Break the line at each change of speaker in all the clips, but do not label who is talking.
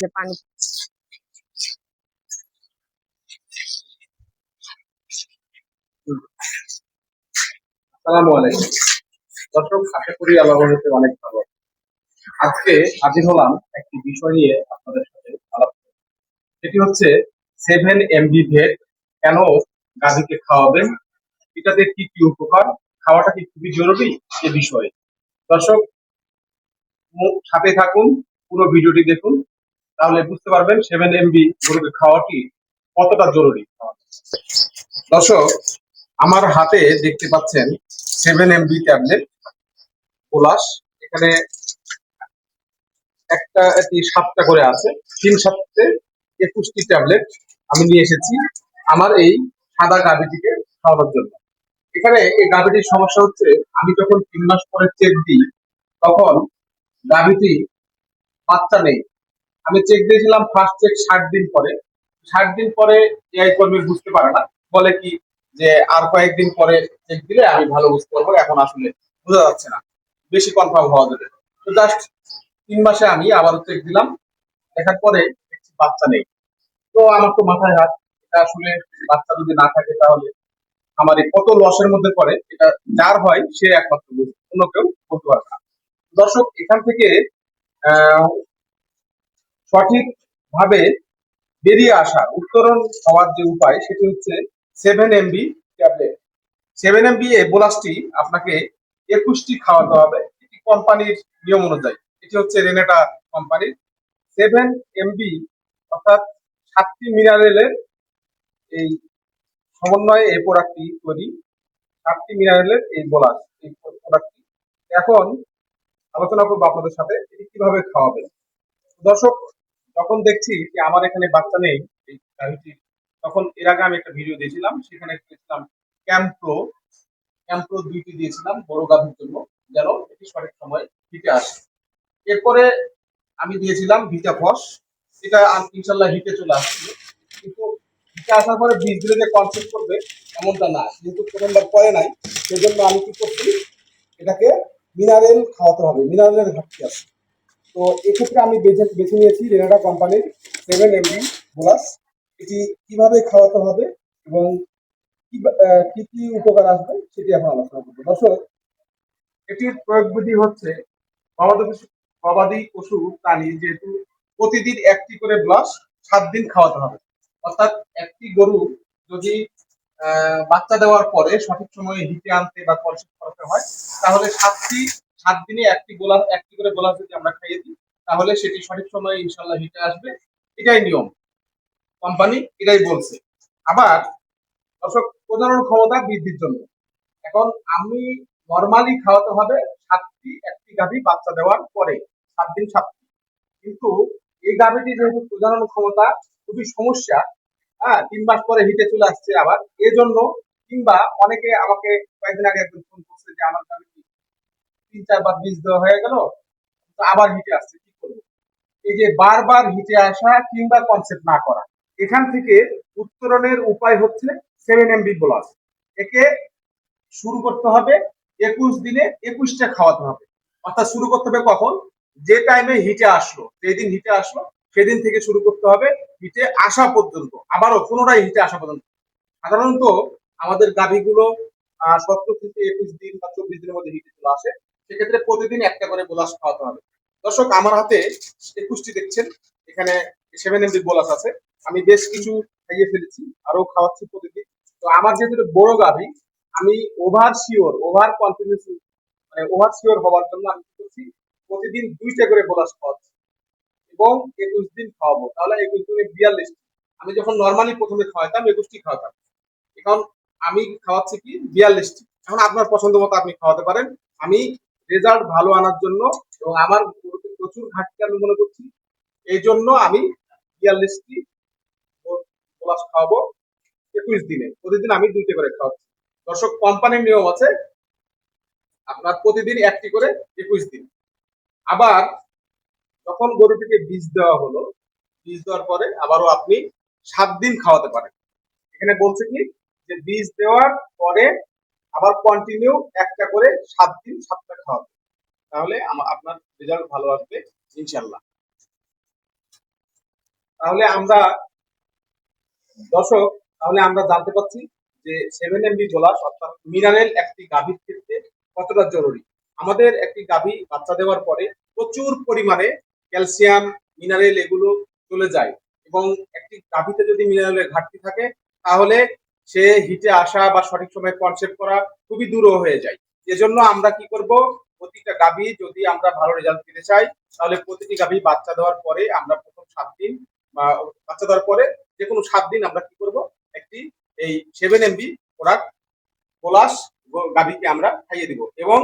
যে পানি
দর্শক, আশা করি আল্লাহ রহমতে অনেক ভালো। আজকে হাজির হলাম একটি বিষয় নিয়ে আপনাদের সাথে আলাপ সেটি হচ্ছে সেভেন এমবি ভেট কেন গাভীকে খাওয়াবেন এটাতে কি কি উপকার? খাওয়াটা কি খুবই জরুরি এ বিষয়ে? দর্শক সাথে থাকুন, পুরো ভিডিওটি দেখুন। তাহলে বুঝতে পারবেন সেভেন এমবি গরুকে খাওয়াটি কতটা জরুরি? দর্শক, আমার হাতে দেখতে পাচ্ছেন সেভেন এমবি ট্যাবলেট পোলাশ। এখানে একটা একটি সাতটা করে আছে। তিন সাতটে একুশটি ট্যাবলেট আমি নিয়ে এসেছি আমার এই সাদা গাভিটিকে খাওয়ানোর জন্য। এখানে এই গাভিটির সমস্যা হচ্ছে, আমি যখন তিন মাস পরে চেক দিই, তখন গাভিটি বাচ্চা নেই। আমি চেক দিয়েছিলাম ফার্স্ট চেক ষাট দিন পরে। ষাট দিন পরে এআই কর্মী বুঝতে পারে না। বলে কি যে আর কয়েকদিন পরে চেক দিলে আমি ভালো বুঝতে পারব, এখন আসলে বোঝা যাচ্ছে না। বেশি কনফার্ম হওয়া যাবে তো জাস্ট তিন মাসে আমি আবারও চেক দিলাম। দেখার পরে বাচ্চা নেই। তো আমার তো মাথায় হাত, এটা আসলে বাচ্চা যদি না থাকে তাহলে আমার এই কত লসের মধ্যে পড়ে, এটা যার হয় সে একমাত্র বুঝবে অন্য কেউ বলতে পারবে না। দর্শক, এখান থেকে আহ সঠিক ভাবে বেরিয়ে আসা, উত্তরণ হওয়ার যে উপায় সেটি হচ্ছে seven MB tablet seven MB এই বোলাসটি আপনাকে একুশটি খাওয়াতে হবে। এটি কোম্পানির নিয়ম অনুযায়ী। এটি হচ্ছে রেনেটা কোম্পানির। সেভেন এমবি অর্থাৎ সাতটি মিনারেলের এই সমন্বয়ে এই প্রোডাক্টটি তৈরি। সাতটি মিনারেলের এই বোলাস এই প্রোডাক্টটি এখন আলোচনা করব আপনাদের সাথে এটি কীভাবে খাওয়াবে দর্শক যখন দেখছি যে আমার এখানে বাচ্চা নেই, এই গাড়িটির তখন এর আগে আমি একটা ভিডিও দিয়েছিলাম, সেখানে দিয়েছিলাম ক্যাম্প্রো ক্যাম্প্রো দুইটি দিয়েছিলাম, বড় গাভীর জন্য। যেন এটি সঠিক সময় হিটে আসে। এরপরে আমি দিয়েছিলাম ভিটা ফস এটা ইনশাল্লাহ হিটে চলে আসছিল কিন্তু হিটে আসার পরে বীজ দিলে যে কনসেপ্ট করবে, এমনটা না। যেহেতু প্রথমবার পরে নাই, সেজন্য আমি কি করছি, এটাকে মিনারেল খাওয়াতে হবে মিনারেলের ঘাটতি আছে। তো এক্ষেত্রে আমি বেছে বেছে নিয়েছি রেনাডা কোম্পানির সেভেন এমবি বোলাস এটি কীভাবে খাওয়াতে হবে এবং কি কি উপকার আসবে সেটি এখন আলোচনা করব। দর্শক, এটির প্রয়োগ বিধি হচ্ছে গবাদি পশু গবাদি পশু প্রাণী যেহেতু প্রতিদিন একটি করে ব্লাস সাত দিন খাওয়াতে হবে। অর্থাৎ একটি গরু যদি বাচ্চা দেওয়ার পরে সঠিক সময়ে হিটে আনতে বা কলসিট করাতে হয়, তাহলে সাতটি সাত দিনে একটি গোলা, একটি করে গোলা যদি আমরা খাইয়ে দিই, তাহলে সেটি সঠিক সময়ে ইনশাল্লাহ হিটে আসবে। এটাই নিয়ম। কোম্পানি এটাই বলছে। আবার, দর্শক, প্রজনন ক্ষমতা বৃদ্ধির জন্য। এখন আমি নর্মালি খাওয়াতে হবে সাতটি, একটি গাভী বাচ্চা দেওয়ার পরে, সাত দিন সাতটি। কিন্তু এই গাভীটি যেহেতু প্রজনন ক্ষমতা খুবই সমস্যা হ্যাঁ তিন মাস পরে হিটে চলে আসছে আবার। এজন্য কিংবা অনেকে আমাকে কয়েকদিন আগে একজন ফোন করছে যে আমার গাভীটি তিন চারবার বীজ দেওয়া হয়ে গেল। আবার হিটে আসছে, কি করব? এই যে বারবার হিটে আসা কিংবা কনসেপ্ট না করা, এখান থেকে উত্তরণের উপায় হচ্ছে সেভেন এমবি বোলাস একে শুরু করতে হবে, একুশ দিনে একুশটা খাওয়াতে হবে। অর্থাৎ শুরু করতে হবে কখন? যে টাইমে হিটে আসলো, যেদিন হিটে আসলো, সেদিন থেকে শুরু করতে হবে হিটে আসা পর্যন্ত। আবারও পুনরায় হিটে আসা পর্যন্ত। সাধারণত আমাদের গাভীগুলো সত্তর থেকে একুশ দিন বা চব্বিশ দিনের মধ্যে হিটে চলে আসে। সেক্ষেত্রে প্রতিদিন একটা করে বোলাস খাওয়াতে হবে। দর্শক, আমার হাতে একুশটি দেখছেন। এখানে সেভেন এমবি বোলাস আছে। আমি বেশ কিছু খাইয়ে ফেলেছি আরও খাওয়াচ্ছি প্রতিদিন। তো আমার যেহেতু বড় গাভী আমি ওভার শিওর ওভার কনফিডেন্স মানে ওভার শিওর হওয়ার জন্য আমি করছি, প্রতিদিন দুইটা করে বোলাস খাওয়াচ্ছি এবং একুশ দিন খাওয়াবো। তাহলে একুশ দিনে বিয়াল্লিশ। আমি যখন নর্মালি প্রথমে খাওয়াতাম, একুশটি খাওয়াতাম। এখন আমি খাওয়াচ্ছি কি? বিয়াল্লিশটি। এখন আপনার পছন্দ মতো আপনি খাওয়াতে পারেন। আমি রেজাল্ট ভালো আনার জন্য এবং আমার প্রচুর ঘাটতি আমি মনে করছি। এই জন্য আমি বিয়াল্লিশটি খাওয়াবো একুশ দিনে। প্রতিদিন আমি দুইটা করে খাওয়াচ্ছি। দর্শক কোম্পানির নিয়ম আছে আপনার প্রতিদিন একটি করে একুশ দিন। আবার যখন গরুটিকে বীজ দেওয়া হলো, বীজ দেওয়ার পরে আবারও আপনি সাত দিন খাওয়াতে পারেন। এখানে বলছে কি? যে বীজ দেওয়ার পরে আবার কন্টিনিউ একটা করে সাত দিন, সাতটা খাওয়াতে তাহলে আপনার রেজাল্ট ভালো আসবে ইনশাল্লাহ তাহলে আমরা, দর্শক, তাহলে আমরা জানতে পারছি যে সেভেন এমবি গোলাস অর্থাৎ মিনারেল একটি গাভীর ক্ষেত্রে কতটা জরুরি? আমাদের একটি গাভী বাচ্চা দেওয়ার পরে প্রচুর পরিমাণে ক্যালসিয়াম মিনারেল এগুলো চলে যায়। এবং একটি গাভীতে যদি মিনারেলের ঘাটতি থাকে, তাহলে সে হিটে আসা বা সঠিক সময়ে কনসেপ্ট করা খুবই দূর হয়ে যায়। এজন্য আমরা কি করব? প্রতিটা গাভী যদি আমরা ভালো রেজাল্ট পেতে চাই, তাহলে প্রতিটি গাভী বাচ্চা দেওয়ার পরে আমরা প্রথম সাত দিন বা বাচ্চা দেওয়ার পরে যে কোনো সাত দিন আমরা কি করব? একটি এই সেভেন এমবি প্রোডাক্ট পলাশ গাভীকে আমরা খাইয়ে দিব। এবং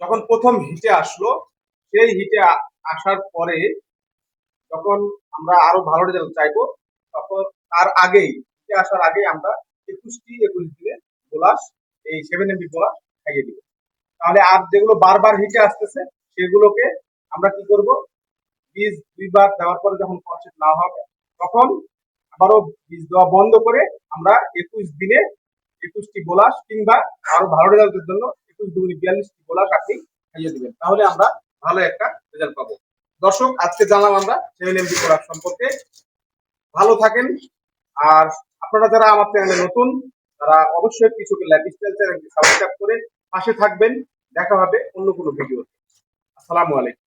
যখন প্রথম হিটে আসলো, সেই হিটে আসার পরে যখন আমরা আরও ভালো রেজাল্ট চাইব, তখন তার আগেই হিটে আসার আগেই আমরা একুশটি একুশ দিনে বোলাস এই সেভেন এমবি বোলাস খাইয়ে দিব। তাহলে আর যেগুলো বারবার হিটে আসতেছে, সেগুলোকে আমরা কি করব? বীজ দুইবার দেওয়ার পরে যখন কনসেপ্ট না হবে, তখন আবারও বীজ দেওয়া বন্ধ করে আমরা একুশ দিনে একুশটি বোলাস কিংবা আরও ভালো রেজাল্টের জন্য একুশ দুগুনি বিয়াল্লিশটি বোলাস আপনি খাইয়ে দিবেন। তাহলে আমরা ভালো একটা রেজাল্ট পাবো। দর্শক, আজকে জানলাম আমরা সেভেন এমবি প্রোডাক্ট সম্পর্কে। ভালো থাকেন, আর আপনারা যারা আমার চ্যানেলে নতুন, তারা অবশ্যই কিছু লাইফস্টাইল চ্যানেলটি সাবস্ক্রাইব করে পাশে থাকবেন। দেখা হবে অন্য কোনো ভিডিও আসসালামু আলাইকুম।